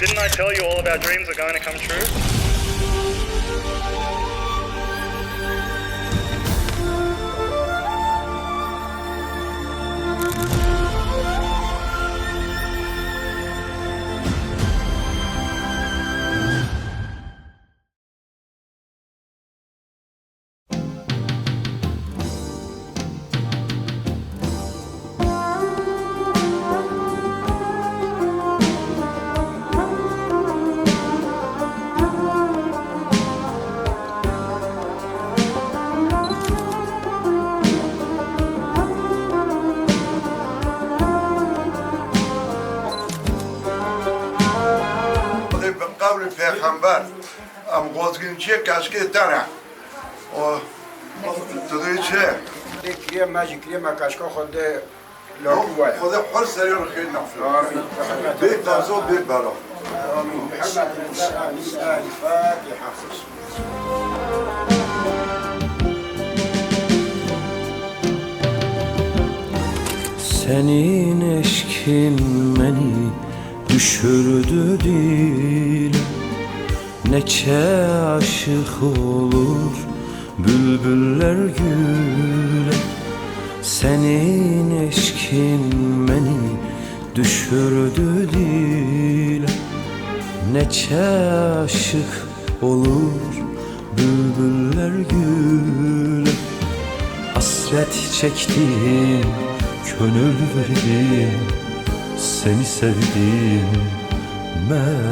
Didn't I tell you all of our dreams are going to come true? قبل پیغمبر. ام گوزگین چی کشکی تره. و تدوی چه؟ کریه مجی کریه کشکا خود لاکی باید خود سریع رو خیلی نفر بی قضا بی برا. آمین. محمد رسال آل فاتحه Senin eşkin benim düşürdü dile Neçe aşık olur bülbüller güle Senin eşkin beni düşürdü dile Neçe aşık olur bülbüller güle Hasret çektim, gönül verdim Seni sevdim ben.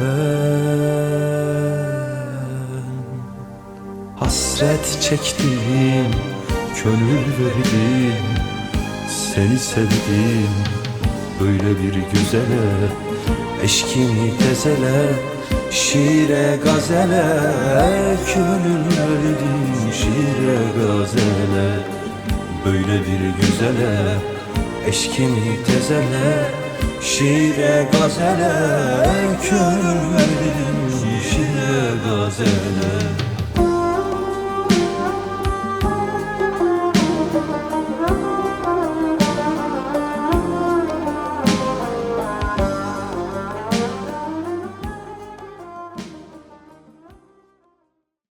Hasret çektim, gönül verdim. Seni sevdim böyle bir güzele. Eşkini tezele, şiire gazele. Gönül verdim şiire gazele. Böyle bir güzele Eşkini tezele Şiire gazele Gönül verdim şiire gazele